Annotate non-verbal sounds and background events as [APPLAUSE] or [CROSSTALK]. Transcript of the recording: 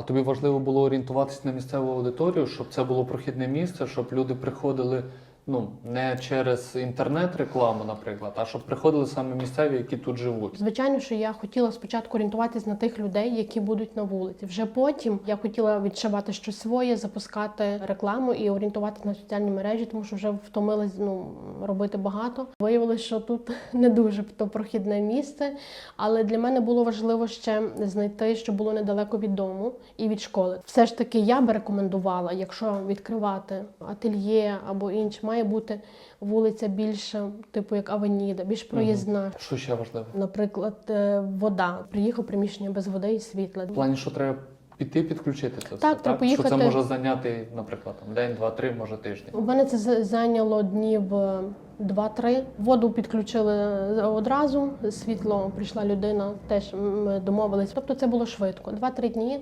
А тобі важливо було орієнтуватися на місцеву аудиторію, щоб це було прохідне місце, щоб люди приходили ну не через інтернет-рекламу, наприклад, а щоб приходили саме місцеві, які тут живуть. Звичайно, що я хотіла спочатку орієнтуватись на тих людей, які будуть на вулиці. Вже потім я хотіла відшивати щось своє, запускати рекламу і орієнтуватися на соціальні мережі, тому що вже втомилась ну, робити багато. Виявилось, що тут [LAUGHS] не дуже то прохідне місце, але для мене було важливо ще знайти, що було недалеко від дому і від школи. Все ж таки, я би рекомендувала, якщо відкривати ательє або інше, має бути вулиця більше, типу як Авеніда, більш проїзна. Що ще важливо? Наприклад, е, вода. Приїхав приміщення без води і світла. В плані, що треба піти підключити це все, Так, треба Що це може зайняти, наприклад, там, день, два, три, може тиждень. У мене це зайняло днів е, два-три. Воду підключили одразу. Світло прийшла людина, теж ми домовились. Тобто це було швидко. Два-три дні